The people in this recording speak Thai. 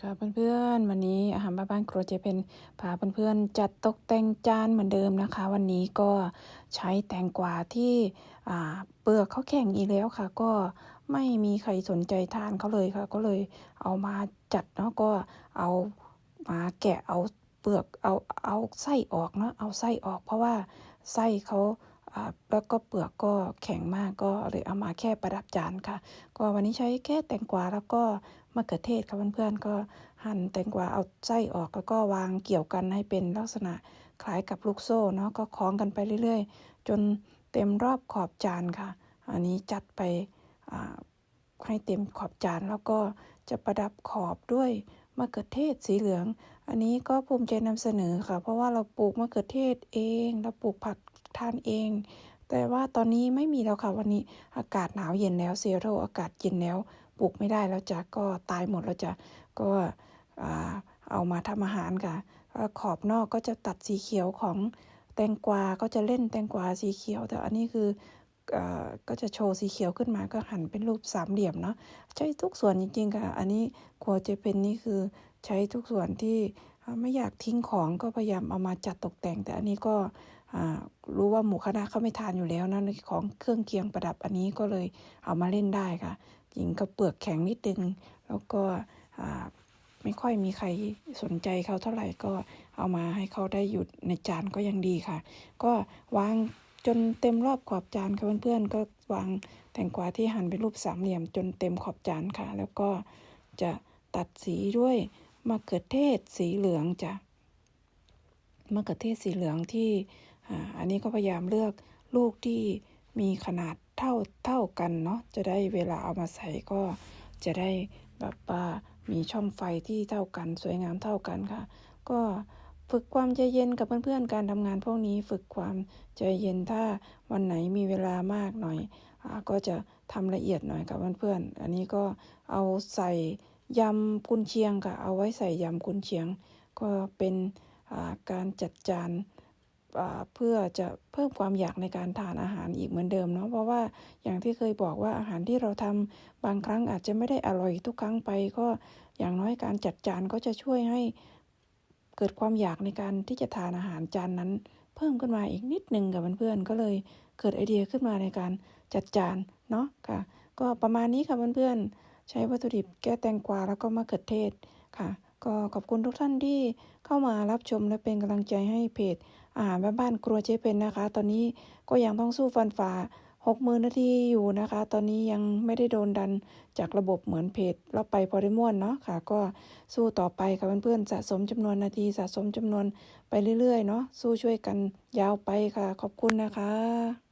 ค่ะเพื่อนๆวันนี้อาหารบ้านๆครัวเจเพนพาเพื่อนๆจัดตกแต่งจานเหมือนเดิมนะคะ วันนี้ก็ใช้แตงกวาที่เปลือกเขาแข็งอีกแล้วค่ะ ก็ไม่มีใครสนใจทานเขาเลยค่ะ ก็เลยเอามาจัดเนาะก็เอามาแกะเอาเปลือกเอาเอาไส้ออกเนาะเอาไส้ออก เพราะว่าไส้เขา แล้วก็เปลือกก็แข็งมากก็เลยเอามาแค่ประดับจานค่ะ ก็วันนี้ใช้แค่แตงกวาแล้วก็มะเขือเทศค่ะเพื่อนๆก็หั่นแตงกวาเอาไส้ออกแล้วก็วางเกี่ยวกันให้เป็นลักษณะคล้ายกับลูกโซ่เนาะก็คล้องกันไปเรื่อยๆ จนเต็มรอบขอบจานค่ะ อันนี้จัดไปให้เต็มขอบจานแล้วก็จะประดับขอบด้วยมะเขือเทศสีเหลือง อันนี้ก็ภูมิใจนำเสนอค่ะ เพราะว่าเราปลูกมะเขือเทศเอง เราปลูกผัก ทานเอง แต่ว่าตอนนี้ไม่มีแล้วค่ะวันนี้อากาศหนาวเย็นแล้วเซโรอากาศเย็นแล้วปลูกไม่ได้แล้วจ้ะก็ตายหมดแล้วจ้ะก็เอามาทำอาหารค่ะ ขอบนอกก็จะตัดสีเขียวของแตงกวาก็จะเล่นแตงกวาสีเขียว แต่อันนี้คืออก็จะโชว์สีเขียวขึ้นมาก็หั่นเป็นรูปสามเหลี่ยมเนาะใช้ทุกส่วนจริงๆค่ะ อันนี้ครัวเจเป็นนี่คือใช้ทุกส่วนที่ไม่อยากทิ้งของก็พยายามเอามาจัดตกแต่ง แต่อันนี้ก็ รู้ว่าหมูคณะเขาไม่ทานอยู่แล้วนะในของเครื่องเคียงประดับอันนี้ก็เลยเอามาเล่นได้ค่ะ หญิงก็เปลือกแข็งนิดนึง แล้วก็ไม่ค่อยมีใครสนใจเขาเท่าไหร่ก็เอามาให้เขาได้หยุดในจานก็ยังดีค่ะ ก็วางจนเต็มรอบขอบจานค่ะเพื่อนๆก็วางแตงกวาที่หั่นเป็นรูปสามเหลี่ยม จนเต็มขอบจานค่ะ แล้วก็จะตัดสีด้วยมะเขือเทศสีเหลืองจ้ะมะเขือเทศสีเหลืองที่ อ่าอันนี้ก็พยายามเลือกลูกที่มีขนาดเท่าเท่ากันเนาะจะได้เวลาเอามาใส่ก็จะได้แบบว่ามีช่องไฟที่เท่ากันสวยงามเท่ากันค่ะ ก็ฝึกความใจเย็นกับเพื่อนๆ การทำงานพวกนี้ฝึกความใจเย็นถ้าวันไหนมีเวลามากหน่อยอาก็จะทำละเอียดหน่อยกับเพื่อนๆ อันนี้ก็เอาใส่ยำกุนเชียงค่ะ เอาไว้ใส่ยำกุนเชียง ก็เป็นอ่าการจัดจาน เพื่อจะเพิ่มความอยากในการทานอาหารอีกเหมือนเดิมเนาะเพราะว่าอย่างที่เคยบอกว่าอาหารที่เราทำบางครั้งอาจจะไม่ได้อร่อยทุกครั้งไป ก็อย่างน้อยการจัดจานก็จะช่วยให้เกิดความอยากในการที่จะทานอาหารจานนั้น เพิ่มขึ้นมาอีกนิดหนึ่งกับเพื่อนๆก็เลยเกิดไอเดียขึ้นมาในการจัดจานเนาะค่ะ ก็ประมาณนี้ค่ะเพื่อนๆใช้วัตถุดิบแก้แตงกวาแล้วก็มะเขือเทศค่ะ ก็ขอบคุณทุกท่านที่เข้ามารับชมและเป็นกำลังใจให้เพจอาหารบ้านๆครัวเจ๊เป็นนะคะ ตอนนี้ก็ยังต้องสู้ฟันฝ่าหกหมื่นนาทีอยู่นะคะ ตอนนี้ยังไม่ได้โดนดันจากระบบเหมือนเพจเราไปพอได้ม่วนเนาะค่ะ ก็สู้ต่อไปค่ะเพื่อนๆสะสมจำนวนนาทีสะสมจำนวนไปเรื่อยๆเนาะสู้ช่วยกันยาวไปค่ะ ขอบคุณนะคะ